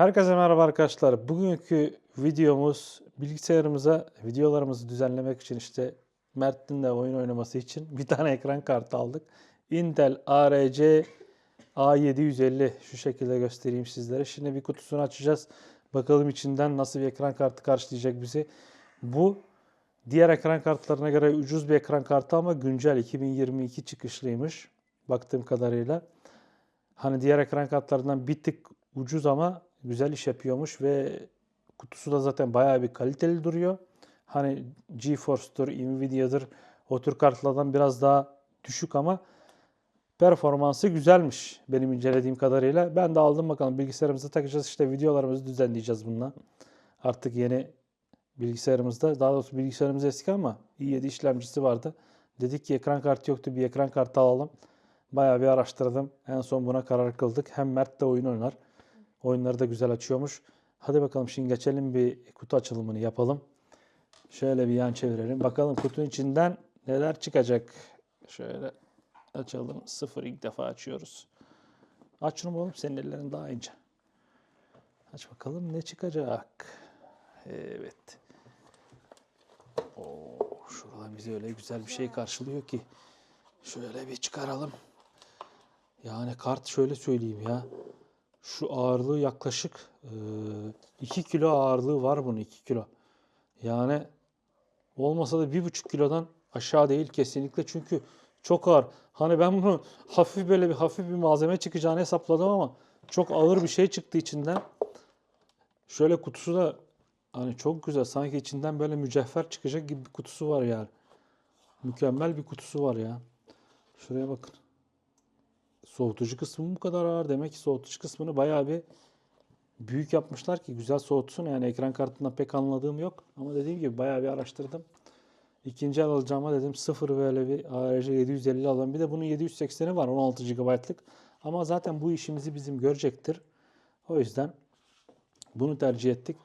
Herkese merhaba arkadaşlar. Bugünkü videomuz bilgisayarımıza videolarımızı düzenlemek için işte Mert'in de oyun oynaması için bir tane ekran kartı aldık. Intel ARC A750 şu şekilde göstereyim sizlere. Şimdi bir kutusunu açacağız. Bakalım içinden nasıl bir ekran kartı karşılayacak bizi. Bu diğer ekran kartlarına göre ucuz bir ekran kartı ama güncel 2022 çıkışlıymış baktığım kadarıyla. Hani diğer ekran kartlarından bir tık ucuz ama güzel iş yapıyormuş ve kutusu da zaten bayağı bir kaliteli duruyor. Hani GeForce'dur, Nvidia'dır o tür kartlardan biraz daha düşük ama performansı güzelmiş benim incelediğim kadarıyla. Ben de aldım bakalım bilgisayarımıza takacağız işte videolarımızı düzenleyeceğiz bununla. Artık yeni bilgisayarımızda daha doğrusu bilgisayarımız eski ama i7 işlemcisi vardı. Dedik ki ekran kartı yoktu bir ekran kartı alalım. Bayağı bir araştırdım. En son buna karar kıldık. Hem Mert de oyun oynar. Oyunları da güzel açıyormuş. Hadi bakalım şimdi geçelim bir kutu açılımını yapalım. Şöyle bir yan çevirelim. Bakalım kutunun içinden neler çıkacak. Şöyle açalım. Sıfır ilk defa açıyoruz. Aç şunu oğlum senin ellerin daha ince. Aç bakalım ne çıkacak. Evet. Oo, şurada bizi öyle güzel bir şey karşılıyor ki. Şöyle bir çıkaralım. Yani kart şöyle söyleyeyim ya. Şu ağırlığı yaklaşık 2 kilo ağırlığı var bunun 2 kilo. Yani olmasa da 1,5 kilodan aşağı değil kesinlikle çünkü çok ağır. Hani ben bunu hafif böyle bir hafif bir malzeme çıkacağını hesapladım ama çok ağır bir şey çıktı içinden. Şöyle kutusu da hani çok güzel. Sanki içinden böyle mücevher çıkacak gibi bir kutusu var yani. Mükemmel bir kutusu var ya. Şuraya bakın. Soğutucu kısmı bu kadar ağır. Demek ki soğutucu kısmını bayağı bir büyük yapmışlar ki güzel soğutsun. Yani ekran kartından pek anladığım yok. Ama dediğim gibi bayağı bir araştırdım. İkinci el alacağıma dedim sıfır böyle bir ARC 750 alalım. Bir de bunun 780'i var 16 GB'lık. Ama zaten bu işimizi bizim görecektir. O yüzden bunu tercih ettik.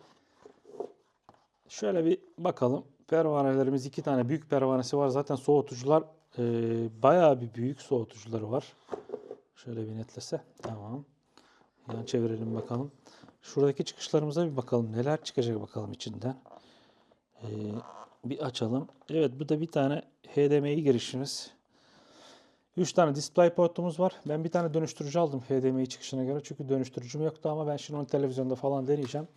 Şöyle bir bakalım. Pervanelerimiz iki tane büyük pervanesi var. Zaten soğutucular e, bayağı bir büyük soğutucuları var. Şöyle bir netlese. Tamam. Yan çevirelim bakalım. Şuradaki çıkışlarımıza bir bakalım. Neler çıkacak bakalım içinden. Ee, bir açalım. Evet bu da bir tane HDMI girişimiz. 3 tane display portumuz var. Ben bir tane dönüştürücü aldım HDMI çıkışına göre. Çünkü dönüştürücüm yoktu ama ben şimdi onu televizyonda falan deneyeceğim.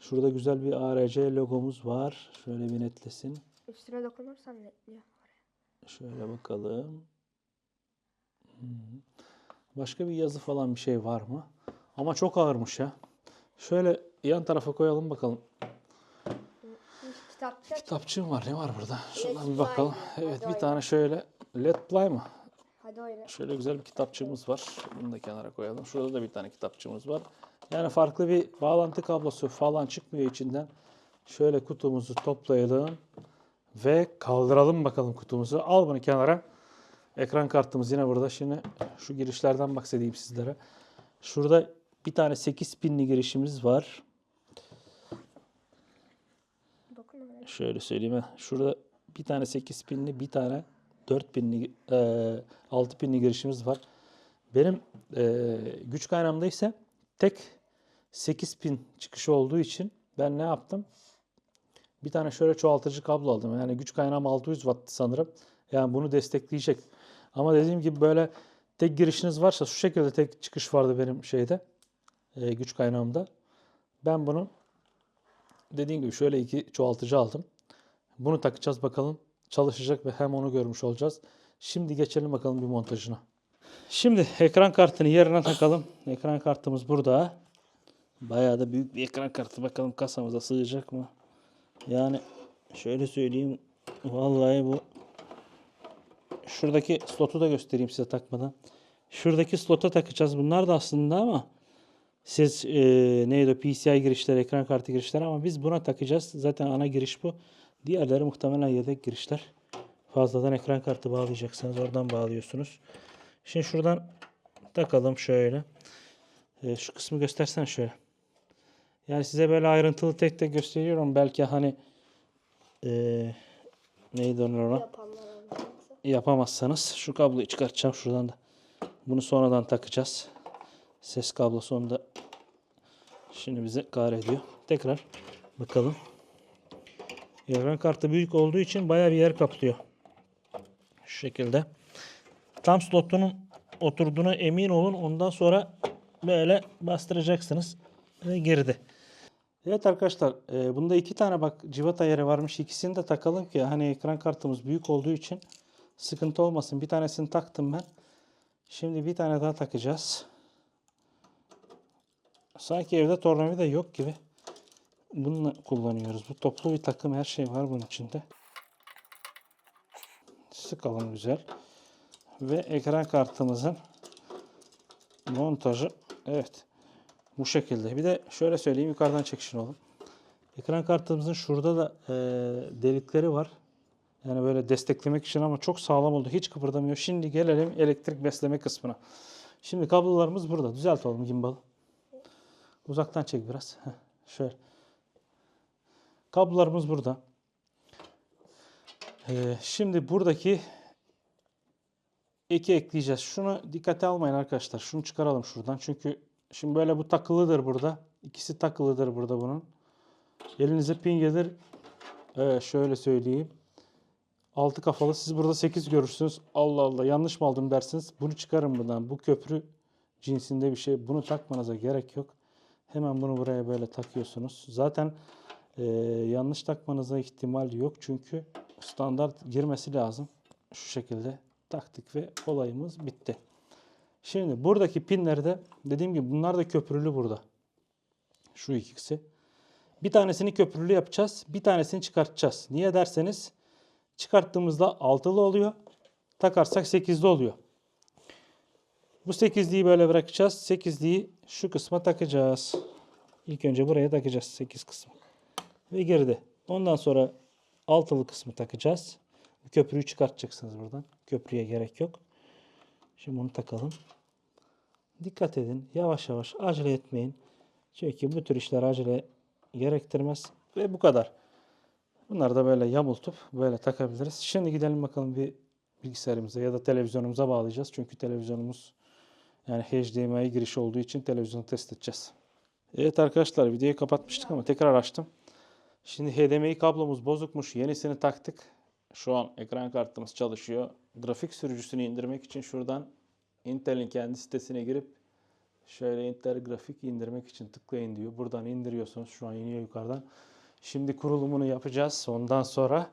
Şurada güzel bir ARC logomuz var. Şöyle bir netlesin. Üstüne dokunursan netliyor. Şöyle bakalım. Hı. Başka bir yazı falan bir şey var mı? Ama çok ağırmış ya. Şöyle yan tarafa koyalım bakalım. Kitapçı Kitapçığım var. Ne var burada? Let's bir bakalım. Evet bir tane şöyle Let Play mı? Hadi oyna. Şöyle güzel bir kitapçığımız var. Bunu da kenara koyalım. Şurada da bir tane kitapçığımız var. Yani farklı bir bağlantı kablosu falan çıkmıyor içinden. Şöyle kutumuzu toplayalım ve kaldıralım bakalım kutumuzu. Al bunu kenara. Ekran kartımız yine burada. Şimdi şu girişlerden bahsedeyim sizlere. Şurada bir tane 8 pinli girişimiz var. Şöyle söyleyeyim. Şurada bir tane 8 pinli, bir tane 4 pinli, e, 6 pinli girişimiz var. Benim e, güç kaynağımda ise tek 8 pin çıkışı olduğu için ben ne yaptım? Bir tane şöyle çoğaltıcı kablo aldım. Yani güç kaynağım 600 watt sanırım. Yani bunu destekleyecek. Ama dediğim gibi böyle tek girişiniz varsa şu şekilde tek çıkış vardı benim şeyde e, güç kaynağımda. Ben bunu dediğim gibi şöyle iki çoğaltıcı aldım. Bunu takacağız bakalım çalışacak ve hem onu görmüş olacağız. Şimdi geçelim bakalım bir montajına. Şimdi ekran kartını yerine takalım. Ekran kartımız burada. Bayağı da büyük bir ekran kartı. Bakalım kasamıza sığacak mı? Yani şöyle söyleyeyim. Vallahi bu şuradaki slotu da göstereyim size takmadan. Şuradaki slota takacağız. Bunlar da aslında ama siz e, neydi o PCI girişleri, ekran kartı girişleri ama biz buna takacağız. Zaten ana giriş bu. Diğerleri muhtemelen yedek girişler. Fazladan ekran kartı bağlayacaksınız. Oradan bağlıyorsunuz. Şimdi şuradan takalım şöyle. E, şu kısmı göstersen şöyle. Yani size böyle ayrıntılı tek tek gösteriyorum. Belki hani e, neydi onun ona? Yapanlar olmazsa. Yapamazsanız şu kabloyu çıkartacağım şuradan da. Bunu sonradan takacağız. Ses kablosu onu da Şimdi bize kahrediyor. Tekrar bakalım. Ekran kartı büyük olduğu için bayağı bir yer kaplıyor. Şu şekilde. Tam slotunun oturduğuna emin olun. Ondan sonra böyle bastıracaksınız. Ve girdi. Evet arkadaşlar e, bunda iki tane bak civata yeri varmış. İkisini de takalım ki hani ekran kartımız büyük olduğu için sıkıntı olmasın. Bir tanesini taktım ben. Şimdi bir tane daha takacağız. Sanki evde tornavida yok gibi. Bununla kullanıyoruz. Bu toplu bir takım her şey var bunun içinde. Sıkalım güzel. Ve ekran kartımızın montajı evet bu şekilde. Bir de şöyle söyleyeyim yukarıdan çekişin oğlum. Ekran kartımızın şurada da eee, delikleri var. Yani böyle desteklemek için ama çok sağlam oldu. Hiç kıpırdamıyor. Şimdi gelelim elektrik besleme kısmına. Şimdi kablolarımız burada. Düzelt oğlum gimbalı. Uzaktan çek biraz. Şöyle. Kablolarımız burada. Ee, şimdi buradaki eki ekleyeceğiz. Şunu dikkate almayın arkadaşlar. Şunu çıkaralım şuradan. Çünkü şimdi böyle bu takılıdır burada. İkisi takılıdır burada bunun. Elinize pin gelir. Evet, şöyle söyleyeyim. Altı kafalı. Siz burada 8 görürsünüz. Allah Allah yanlış mı aldım dersiniz. Bunu çıkarın buradan. Bu köprü cinsinde bir şey. Bunu takmanıza gerek yok. Hemen bunu buraya böyle takıyorsunuz. Zaten eee, yanlış takmanıza ihtimal yok. Çünkü standart girmesi lazım. Şu şekilde taktık ve olayımız bitti. Şimdi buradaki pinlerde dediğim gibi bunlar da köprülü burada. Şu ikisi. Bir tanesini köprülü yapacağız. Bir tanesini çıkartacağız. Niye derseniz çıkarttığımızda altılı oluyor. Takarsak sekizli oluyor. Bu sekizliği böyle bırakacağız. Sekizliği şu kısma takacağız. İlk önce buraya takacağız 8 kısmı. Ve geride. Ondan sonra altılı kısmı takacağız. Bu köprüyü çıkartacaksınız buradan. Köprüye gerek yok. Şimdi bunu takalım. Dikkat edin. Yavaş yavaş acele etmeyin. Çünkü bu tür işler acele gerektirmez. Ve bu kadar. Bunları da böyle yamultup böyle takabiliriz. Şimdi gidelim bakalım bir bilgisayarımıza ya da televizyonumuza bağlayacağız. Çünkü televizyonumuz yani HDMI girişi olduğu için televizyonu test edeceğiz. Evet arkadaşlar videoyu kapatmıştık ama tekrar açtım. Şimdi HDMI kablomuz bozukmuş. Yenisini taktık. Şu an ekran kartımız çalışıyor. Grafik sürücüsünü indirmek için şuradan Intel'in kendi sitesine girip şöyle Intel grafik indirmek için tıklayın diyor. Buradan indiriyorsunuz. Şu an iniyor yukarıdan. Şimdi kurulumunu yapacağız. Ondan sonra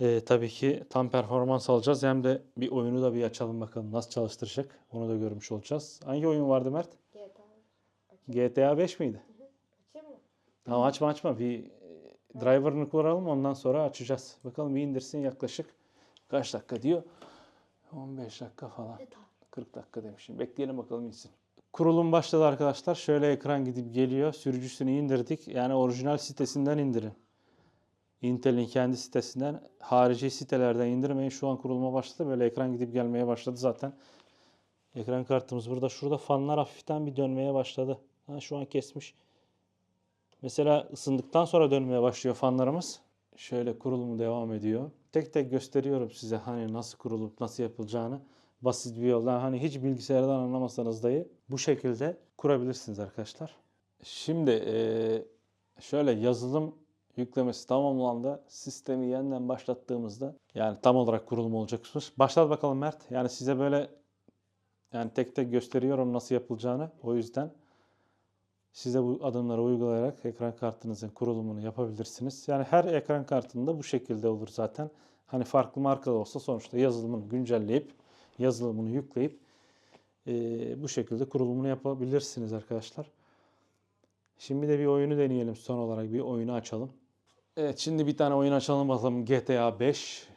e, tabii ki tam performans alacağız. Hem de bir oyunu da bir açalım bakalım nasıl çalıştıracak. Onu da görmüş olacağız. Hangi oyun vardı Mert? GTA. GTA 5 miydi? Açayım mı? Tamam açma açma. Bir e, driver'ını kuralım ondan sonra açacağız. Bakalım bir indirsin yaklaşık. Kaç dakika diyor? 15 dakika falan. 40 dakika demişim. Bekleyelim bakalım insin. Kurulum başladı arkadaşlar. Şöyle ekran gidip geliyor. Sürücüsünü indirdik. Yani orijinal sitesinden indirin. Intel'in kendi sitesinden harici sitelerden indirmeyin. Şu an kuruluma başladı. Böyle ekran gidip gelmeye başladı zaten. Ekran kartımız burada. Şurada fanlar hafiften bir dönmeye başladı. Ha, şu an kesmiş. Mesela ısındıktan sonra dönmeye başlıyor fanlarımız. Şöyle kurulumu devam ediyor. Tek tek gösteriyorum size hani nasıl kurulup nasıl yapılacağını. Basit bir yoldan hani hiç bilgisayardan anlamasanız dahi bu şekilde kurabilirsiniz arkadaşlar. Şimdi eee, şöyle yazılım yüklemesi tamamlandı. Sistemi yeniden başlattığımızda yani tam olarak kurulum olacakmış. Başlat bakalım Mert. Yani size böyle yani tek tek gösteriyorum nasıl yapılacağını. O yüzden size bu adımları uygulayarak ekran kartınızın kurulumunu yapabilirsiniz. Yani her ekran kartında bu şekilde olur zaten. Hani farklı marka da olsa sonuçta yazılımını güncelleyip yazılımını yükleyip eee, bu şekilde kurulumunu yapabilirsiniz arkadaşlar. Şimdi de bir oyunu deneyelim son olarak bir oyunu açalım. Evet şimdi bir tane oyun açalım bakalım GTA 5.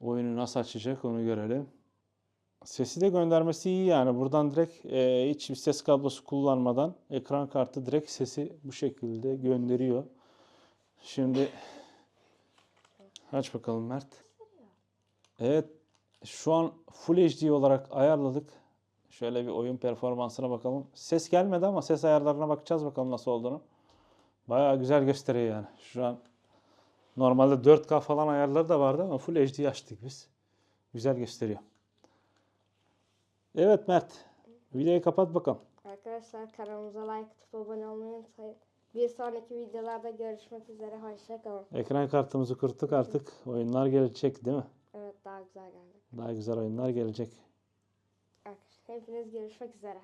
Oyunu nasıl açacak onu görelim. Sesi de göndermesi iyi yani. Buradan direkt e, hiçbir ses kablosu kullanmadan ekran kartı direkt sesi bu şekilde gönderiyor. Şimdi aç bakalım Mert. Evet şu an Full HD olarak ayarladık. Şöyle bir oyun performansına bakalım. Ses gelmedi ama ses ayarlarına bakacağız bakalım nasıl olduğunu. Bayağı güzel gösteriyor yani. Şu an normalde 4K falan ayarları da vardı ama Full HD açtık biz. Güzel gösteriyor. Evet Mert. Videoyu kapat bakalım. Arkadaşlar kanalımıza like atıp abone olmayı unutmayın. Bir sonraki videolarda görüşmek üzere. Hoşçakalın. Ekran kartımızı kuruttuk artık. Oyunlar gelecek değil mi? Evet daha güzel geldi. Daha güzel oyunlar gelecek. Arkadaşlar hepiniz görüşmek üzere.